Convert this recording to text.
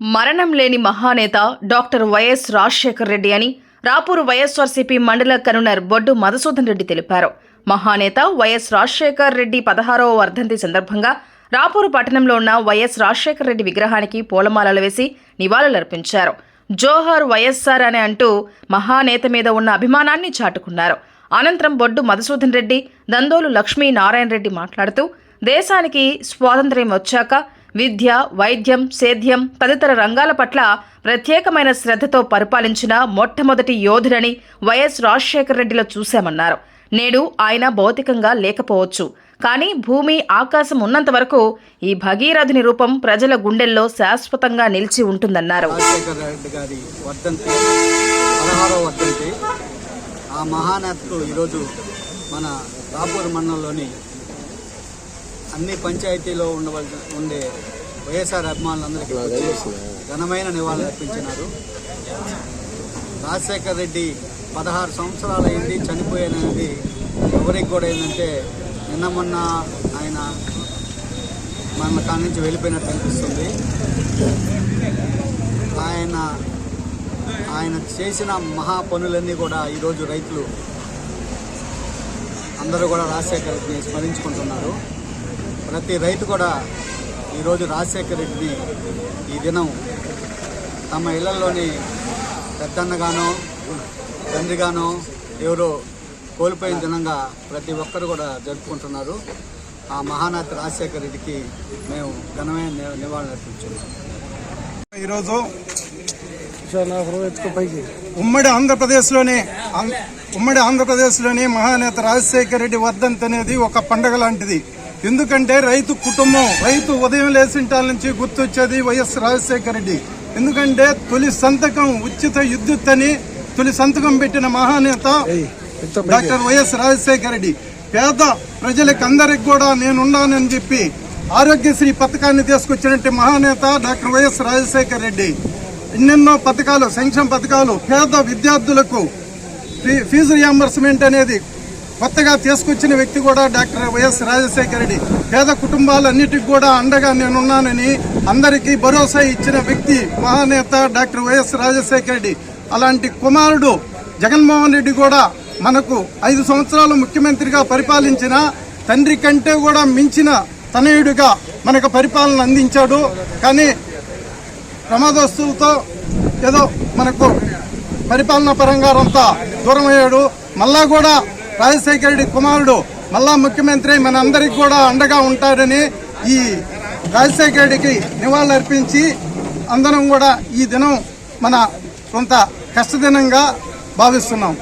మరణం లేని మహానేత డాక్టర్ వైఎస్ రాజశేఖర్ రెడ్డి అని రాపూరు వైఎస్ఆర్సీపీ మండల కన్వీనర్ బొడ్డు మధుసూదన్ రెడ్డి తెలిపారు. మహానేత వైఎస్ రాజశేఖర్ రెడ్డి పదహారవ వర్ధంతి సందర్భంగా రాపూరు పట్టణంలో ఉన్న వైఎస్ రాజశేఖర్ రెడ్డి విగ్రహానికి పూలమాలలు వేసి నివాళులర్పించారు. జోహర్ వైఎస్ఆర్ అని అంటూ మహానేత మీద ఉన్న అభిమానాన్ని చాటుకున్నారు. అనంతరం బొడ్డు మధుసూదన్ రెడ్డి దందోలు లక్ష్మీ నారాయణ రెడ్డి మాట్లాడుతూ దేశానికి స్వాతంత్ర్యం వచ్చాక విద్య వైద్యం సేద్యం తదితర రంగాల పట్ల ప్రత్యేకమైన శ్రద్ధతో పరిపాలించిన మొట్టమొదటి యోధుడని వైఎస్ రాజశేఖర రెడ్డిలో చూశామన్నారు. నేడు ఆయన భౌతికంగా లేకపోవచ్చు. కానీ భూమి ఆకాశం ఉన్నంత వరకు ఈ భగీరథుని రూపం ప్రజల గుండెల్లో శాశ్వతంగా నిలిచి ఉంటుందన్నారు. ఆ ఈరోజు మన రాపూర్ మండలంలోని అన్ని పంచాయతీలో ఉండవలసిన ఉండే వైఎస్ఆర్ అభిమానులందరికీ ఘనమైన నివాళులు అర్పించినారు. రాజశేఖర రెడ్డి పదహారు సంవత్సరాలు అయింది చనిపోయాననేది ఎవరికి కూడా ఏంటంటే నిన్న మొన్న ఆయన మన కాడి నుంచి వెళ్ళిపోయినట్టు అనిపిస్తుంది. ఆయన ఆయన చేసిన మహా పనులన్నీ కూడా ఈరోజు రైతులు అందరూ కూడా రాజశేఖర రెడ్డిని స్మరించుకుంటున్నారు. ప్రతి రైతు కూడా ఈరోజు రాజశేఖర రెడ్డిని ఈ దినం తమ ఇళ్ళలోని పెద్దన్నగానో తండ్రిగానో ఎవరో కోల్పోయిన దినంగా ప్రతి ఒక్కరు కూడా జరుపుకుంటున్నారు. ఆ మహానాథ రాజశేఖర రెడ్డికి మేము ఘనమైన నివాళులు అర్పించున్నాం ఈరోజు ఉమ్మడి ఆంధ్రప్రదేశ్లోనే ఉమ్మడి ఆంధ్రప్రదేశ్లోని మహానేత రాజశేఖర రెడ్డి వర్ధంతి అనేది ఒక పండగ లాంటిది. ఎందుకంటే రైతు కుటుంబం రైతు ఉదయం లేచింటాల నుంచి గుర్తొచ్చేది వైఎస్ రాజశేఖర రెడ్డి. ఎందుకంటే తొలి సంతకం ఉచిత విద్యుత్ అని తొలి సంతకం పెట్టిన మహానేత డాక్టర్ వైఎస్ రాజశేఖర రెడ్డి. పేద ప్రజలకు అందరికి కూడా నేనున్నానని చెప్పి ఆరోగ్యశ్రీ పథకాన్ని తీసుకొచ్చినట్టు మహానేత డాక్టర్ వైఎస్ రాజశేఖర రెడ్డి. ఎన్నెన్నో పథకాలు సంక్షేమ పథకాలు పేద విద్యార్థులకు ఫీజు రియంబర్స్మెంట్ అనేది కొత్తగా తీసుకొచ్చిన వ్యక్తి కూడా డాక్టర్ వైఎస్ రాజశేఖర రెడ్డి. పేద కుటుంబాలన్నిటికి కూడా అండగా నేనున్నానని అందరికీ భరోసా ఇచ్చిన వ్యక్తి మహానేత డాక్టర్ వైఎస్ రాజశేఖర రెడ్డి. అలాంటి కుమారుడు జగన్మోహన్ రెడ్డి కూడా మనకు ఐదు సంవత్సరాలు ముఖ్యమంత్రిగా పరిపాలించిన తండ్రి కంటే కూడా మించిన తనయుడిగా మనకు పరిపాలన అందించాడు. కానీ ప్రమాదస్తులతో ఏదో మనకు పరిపాలనా పరంగా అంతా దూరం అయ్యాడు మళ్ళా కూడా రాజశేఖర రెడ్డి కుమారుడు మళ్ళా ముఖ్యమంత్రి మన అందరికి కూడా అండగా ఉంటాడని ఈ రాజశేఖర రెడ్డికి నివాళులర్పించి అందరం కూడా ఈ దినం మన కొంత కష్టదినంగా భావిస్తున్నాం.